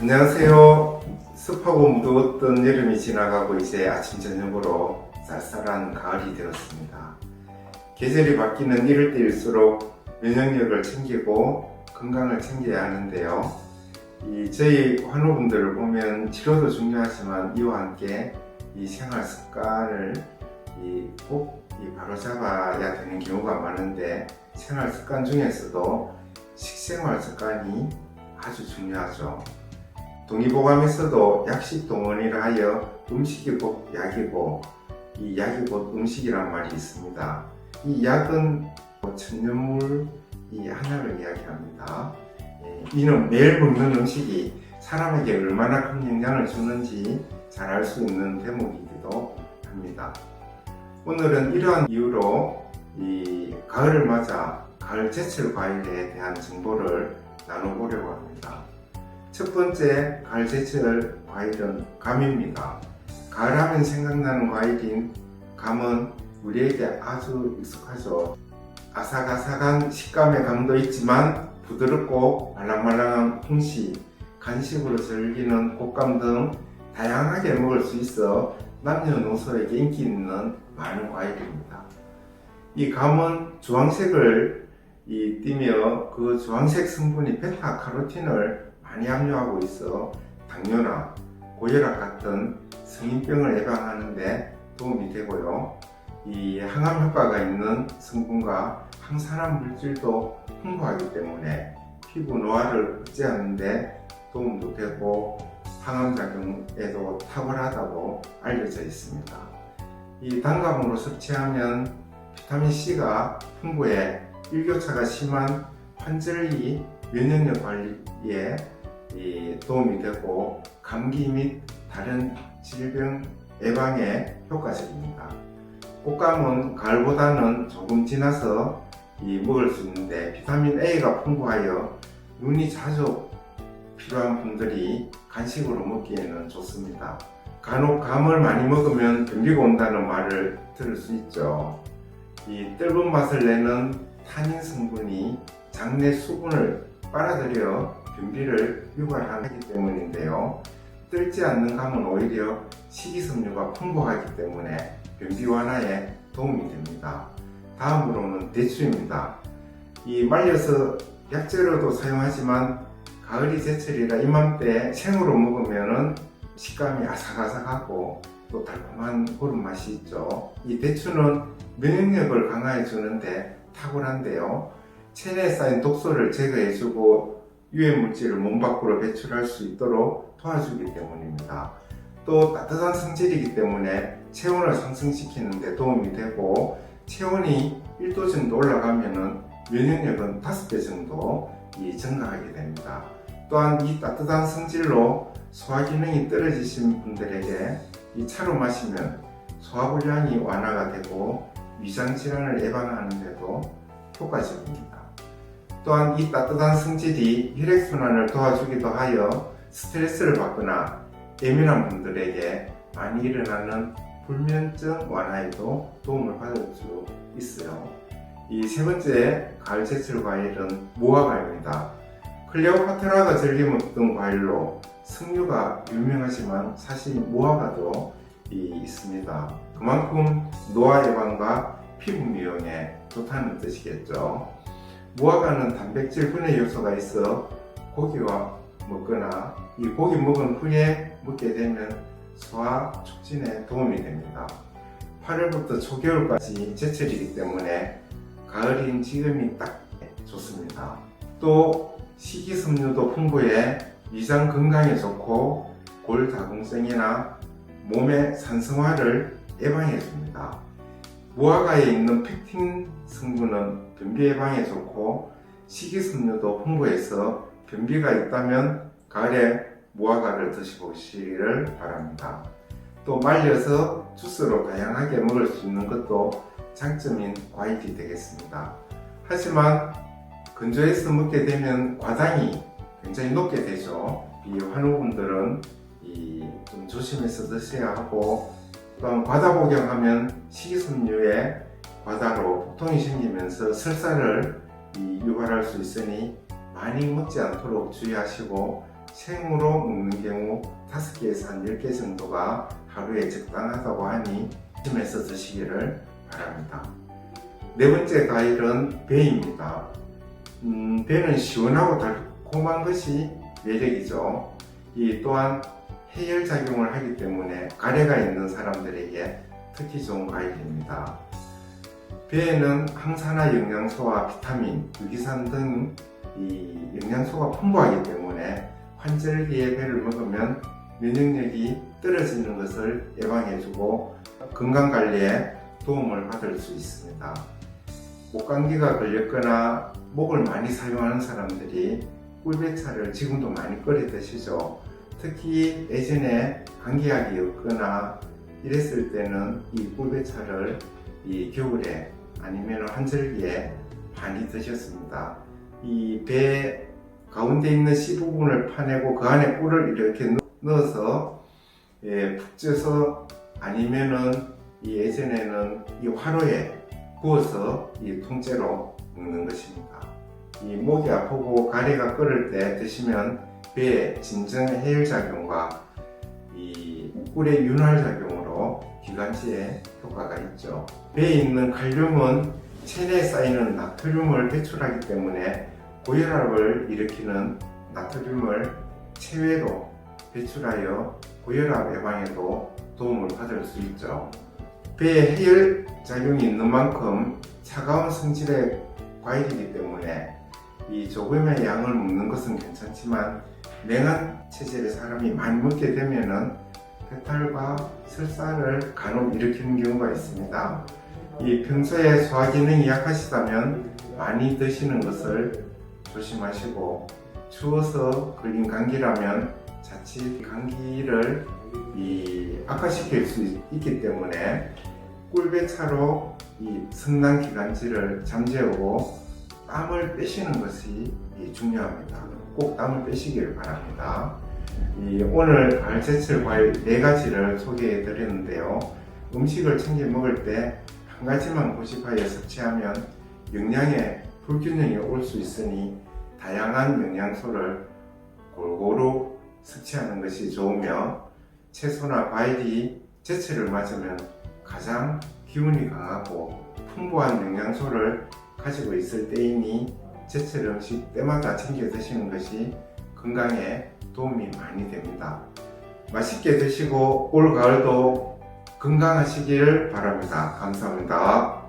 안녕하세요. 습하고 무더웠던 여름이 지나가고 이제 아침 저녁으로 쌀쌀한 가을이 되었습니다. 계절이 바뀌는 이럴 때일수록 면역력을 챙기고 건강을 챙겨야 하는데요. 이 저희 환우분들을 보면 치료도 중요하지만 이와 함께 이 생활 습관을 이꼭 바로 잡아야 되는 경우가 많은데 생활 습관 중에서도 식생활 습관이 아주 중요하죠. 동의보감에서도 약식 동원이라 하여 음식이 곧 약이고 이 약이 곧 음식이란 말이 있습니다. 이 약은 천연물 이 하나를 이야기합니다. 예, 이는 매일 먹는 음식이 사람에게 얼마나 큰 영향을 주는지 잘 알 수 있는 대목이기도 합니다. 오늘은 이러한 이유로 이 가을을 맞아 가을 제철 과일에 대한 정보를 나눠보려고 합니다. 첫 번째 가을 제철 과일은 감입니다. 가을하면 생각나는 과일인 감은 우리에게 아주 익숙하죠. 아삭아삭한 식감의 감도 있지만 부드럽고 말랑말랑한 풍시, 간식으로 즐기는 곶감 등 다양하게 먹을 수 있어 남녀노소에게 인기 있는 많은 과일입니다. 이 감은 주황색을 이 띠며 그 주황색 성분이 베타카로틴을 많이 함유하고 있어 당뇨나 고혈압 같은 성인병을 예방하는데 도움이 되고요. 이 항암 효과가 있는 성분과 항산화 물질도 풍부하기 때문에 피부 노화를 억제하는데 도움도 되고 항암 작용에도 탁월하다고 알려져 있습니다. 이 단감으로 섭취하면 비타민 C가 풍부해 일교차가 심한 환절기 면역력 관리에 이 도움이 되고 감기 및 다른 질병 예방에 효과적입니다. 꽃감은 가을보다는 조금 지나서 이 먹을 수 있는데 비타민 A가 풍부하여 눈이 자주 필요한 분들이 간식으로 먹기에는 좋습니다. 간혹 감을 많이 먹으면 변비가 온다는 말을 들을 수 있죠. 이 뜰은 맛을 내는 타닌 성분이 장내 수분을 빨아들여 변비를 유발하기 때문인데요. 뜰지 않는 감은 오히려 식이섬유가 풍부하기 때문에 변비 완화에 도움이 됩니다. 다음으로는 대추입니다. 이 말려서 약재로도 사용하지만 가을이 제철이라 이맘때 생으로 먹으면은 식감이 아삭아삭하고 또 달콤한 그런 맛이 있죠. 이 대추는 면역력을 강화해 주는데 탁월한데요. 체내에 쌓인 독소를 제거해주고 유해 물질을 몸 밖으로 배출할 수 있도록 도와주기 때문입니다. 또 따뜻한 성질이기 때문에 체온을 상승시키는 데 도움이 되고 체온이 1도 정도 올라가면은 면역력은 5배 정도 이 증가하게 됩니다. 또한 이 따뜻한 성질로 소화 기능이 떨어지신 분들에게 이 차로 마시면 소화불량이 완화가 되고 위장 질환을 예방하는 데도 효과적입니다. 또한 이 따뜻한 성질이 혈액순환을 도와주기도 하여 스트레스를 받거나 예민한 분들에게 많이 일어나는 불면증 완화에도 도움을 받을 수 있어요. 이 세 번째 가을 제철 과일은 무화과입니다. 클레오파트라가 즐겨 먹던 과일로 석류가 유명하지만 사실 무화과도 이 있습니다. 그만큼 노화 예방과 피부 미용에 좋다는 뜻이겠죠. 무화과는 단백질 분해 요소가 있어 고기와 먹거나 이 고기 먹은 후에 먹게 되면 소화 촉진에 도움이 됩니다. 8월부터 초겨울까지 제철이기 때문에 가을인 지금이 딱 좋습니다. 또 식이섬유도 풍부해 위장 건강에 좋고 골다공증이나 몸의 산성화를 예방해 줍니다. 무화과에 있는 펙틴 성분은 변비 예방에 좋고 식이섬유도 풍부해서 변비가 있다면 가을에 무화과를 드셔보시기를 바랍니다. 또 말려서 주스로 다양하게 먹을 수 있는 것도 장점인 과일이 되겠습니다. 하지만 건조해서 먹게 되면 과당이 굉장히 높게 되죠. 이 환우분들은 이좀 조심해서 드셔야 하고 또한 과다 복용하면 식이섬유에 과다로 복통이 생기면서 설사를 이 유발할 수 있으니 많이 먹지 않도록 주의하시고 생으로 먹는 경우 5개에서 한 10개 정도가 하루에 적당하다고 하니 조심해서 드시기를 바랍니다. 네 번째 과일은 배입니다. 음, 배는 시원하고 달콤한 것이 매력이죠. 이 또한 해열 작용을 하기 때문에 가래가 있는 사람들에게 특히 좋은 과일입니다. 배에는 항산화 영양소와 비타민, 유기산 등이 영양소가 풍부하기 때문에 환절기에 배를 먹으면 면역력이 떨어지는 것을 예방해주고 건강 관리에 도움을 받을 수 있습니다. 목감기가 걸렸거나 목을 많이 사용하는 사람들이 꿀배차를 지금도 많이 끓여 드시죠. 특히 예전에 감기약이 없거나 이랬을 때는 이 꿀배차를 이 겨울에 아니면 환절기에 많이 드셨습니다. 이 배 가운데 있는 씨 부분을 파내고 그 안에 꿀을 이렇게 넣- 넣어서 예, 푹 쪄서 아니면은 이 예전에는 이 화로에 부어서 이 통째로 먹는 것입니다. 이 목이 아프고 가래가 끓을 때 드시면 배에 진정 해열 작용과 이 꿀의 윤활 작용으로 기관지에 효과가 있죠. 배에 있는 칼륨은 체내에 쌓이는 나트륨을 배출하기 때문에 고혈압을 일으키는 나트륨을 체외로 배출하여 고혈압 예방에도 도움을 받을 수 있죠. 배에 해열 작용이 있는 만큼 차가운 성질의 과일이기 때문에 이 조금의 양을 먹는 것은 괜찮지만 냉한 체질의 사람이 많이 먹게 되면은 배탈과 설사를 간혹 일으키는 경우가 있습니다. 이 평소에 소화 기능이 약하시다면 많이 드시는 것을 조심하시고 추워서 걸린 감기라면 자칫 감기를 이 악화시킬 수 있기 때문에 꿀배차로 이 성난 기관지를 잠재우고 땀을 빼시는 것이 이 중요합니다. 꼭 땀을 빼시기를 바랍니다. 이 오늘 가을 제철 과일 네 가지를 소개해 드렸는데요. 음식을 챙겨 먹을 때 한 가지만 고집하여 섭취하면 영양에 불균형이 올 수 있으니 다양한 영양소를 골고루 섭취하는 것이 좋으며 채소나 과일이 제철을 맞으면 가장 기운이 강하고 풍부한 영양소를 가지고 있을 때이니 제철 음식 때마다 챙겨 드시는 것이 건강에 도움이 많이 됩니다. 맛있게 드시고 올 가을도 건강하시기를 바랍니다. 감사합니다.